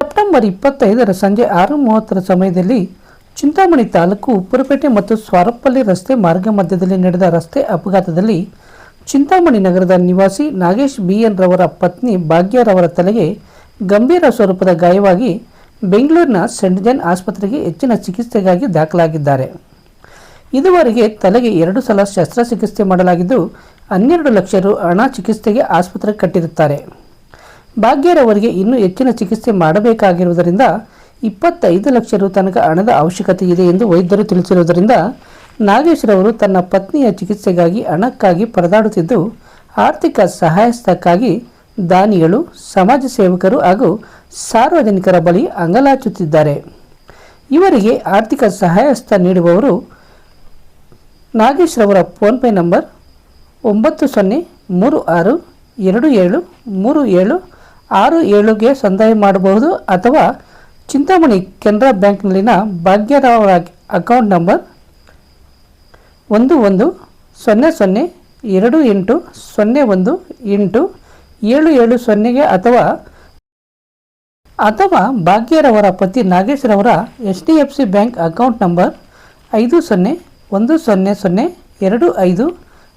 September ಇಪ್ಪತ್ತೈದರ ಸಂಜೆ ಆರು ಮೂವತ್ತರ ಸಮಯದಲ್ಲಿ ಚಿಂತಾಮಣಿ ತಾಲೂಕು ಉಪ್ಪುರಪೇಟೆ ಮತ್ತು ಸ್ವಾರಪ್ಪಲ್ಲಿ ರಸ್ತೆ ಮಾರ್ಗ ಮಧ್ಯದಲ್ಲಿ ನಡೆದ ರಸ್ತೆ ಅಪಘಾತದಲ್ಲಿ ಚಿಂತಾಮಣಿ ನಗರದ ನಿವಾಸಿ ನಾಗೇಶ್ ಬಿಎನ್ ರವರ ಪತ್ನಿ ಭಾಗ್ಯರವರ ತಲೆಗೆ ಗಂಭೀರ ಸ್ವರೂಪದ ಗಾಯವಾಗಿ ಬೆಂಗಳೂರಿನ ಸೆಂಟ್ ಜಾನ್ ಆಸ್ಪತ್ರೆಗೆ ಹೆಚ್ಚಿನ ಚಿಕಿತ್ಸೆಗಾಗಿ ದಾಖಲಾಗಿದ್ದಾರೆ. ಇದುವರೆಗೆ ತಲೆಗೆ ಎರಡು ಸಲ ಶಸ್ತ್ರಚಿಕಿತ್ಸೆ ಮಾಡಲಾಗಿದ್ದು, ಹನ್ನೆರಡು ಲಕ್ಷ ರು ಹಣ ಚಿಕಿತ್ಸೆಗೆ ಆಸ್ಪತ್ರೆಗೆ ಕಟ್ಟಿರುತ್ತಾರೆ. ಭಾಗ್ಯರವರಿಗೆ ಇನ್ನೂ ಹೆಚ್ಚಿನ ಚಿಕಿತ್ಸೆ ಮಾಡಬೇಕಾಗಿರುವುದರಿಂದ ಇಪ್ಪತ್ತೈದು ಲಕ್ಷ ರು ತನಕ ಹಣದ ಅವಶ್ಯಕತೆ ಇದೆ ಎಂದು ವೈದ್ಯರು ತಿಳಿಸಿರುವುದರಿಂದ ನಾಗೇಶ್ ರವರು ತನ್ನ ಪತ್ನಿಯ ಚಿಕಿತ್ಸೆಗಾಗಿ ಹಣಕ್ಕಾಗಿ ಪರದಾಡುತ್ತಿದ್ದು, ಆರ್ಥಿಕ ಸಹಾಯಸ್ಥಕ್ಕಾಗಿ ದಾನಿಗಳು, ಸಮಾಜ ಸೇವಕರು ಹಾಗೂ ಸಾರ್ವಜನಿಕರ ಬಳಿ ಅಂಗಲಾಚುತ್ತಿದ್ದಾರೆ. ಇವರಿಗೆ ಆರ್ಥಿಕ ಸಹಾಯಸ್ಥ ನೀಡುವವರು ನಾಗೇಶ್ ರವರ ಫೋನ್ಪೇ ನಂಬರ್ ಒಂಬತ್ತು ಸೊನ್ನೆ ಮೂರು ಆರು ಎರಡು ಏಳು ಮೂರು ಏಳು ಆರು ಏಳುಗೆ ಸಂದಾಯ ಮಾಡಬಹುದು ಅಥವಾ ಚಿಂತಾಮಣಿ ಕೆನರಾ ಬ್ಯಾಂಕ್ನಲ್ಲಿನ ಭಾಗ್ಯರಾವ್ ಅಕೌಂಟ್ ನಂಬರ್ ಒಂದು ಒಂದು ಸೊನ್ನೆ ಸೊನ್ನೆ ಎರಡು ಎಂಟು ಸೊನ್ನೆ ಒಂದು ಎಂಟು ಏಳು ಏಳು ಸೊನ್ನೆಗೆ ಅಥವಾ ಅಥವಾ ಭಾಗ್ಯರವರ ಪತಿ ನಾಗೇಶ್ರವರ H D F C bank account number ಐದು ಸೊನ್ನೆ ಒಂದು ಸೊನ್ನೆ ಸೊನ್ನೆ ಎರಡು ಐದು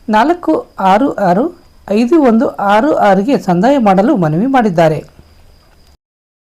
ನಾಲ್ಕು ಆರು ಆರು ಐದು ಒಂದು ಆರು ಆರಿಗೆ ಸಂದಾಯ ಮಾಡಲು ಮನವಿ ಮಾಡಿದ್ದಾರೆ.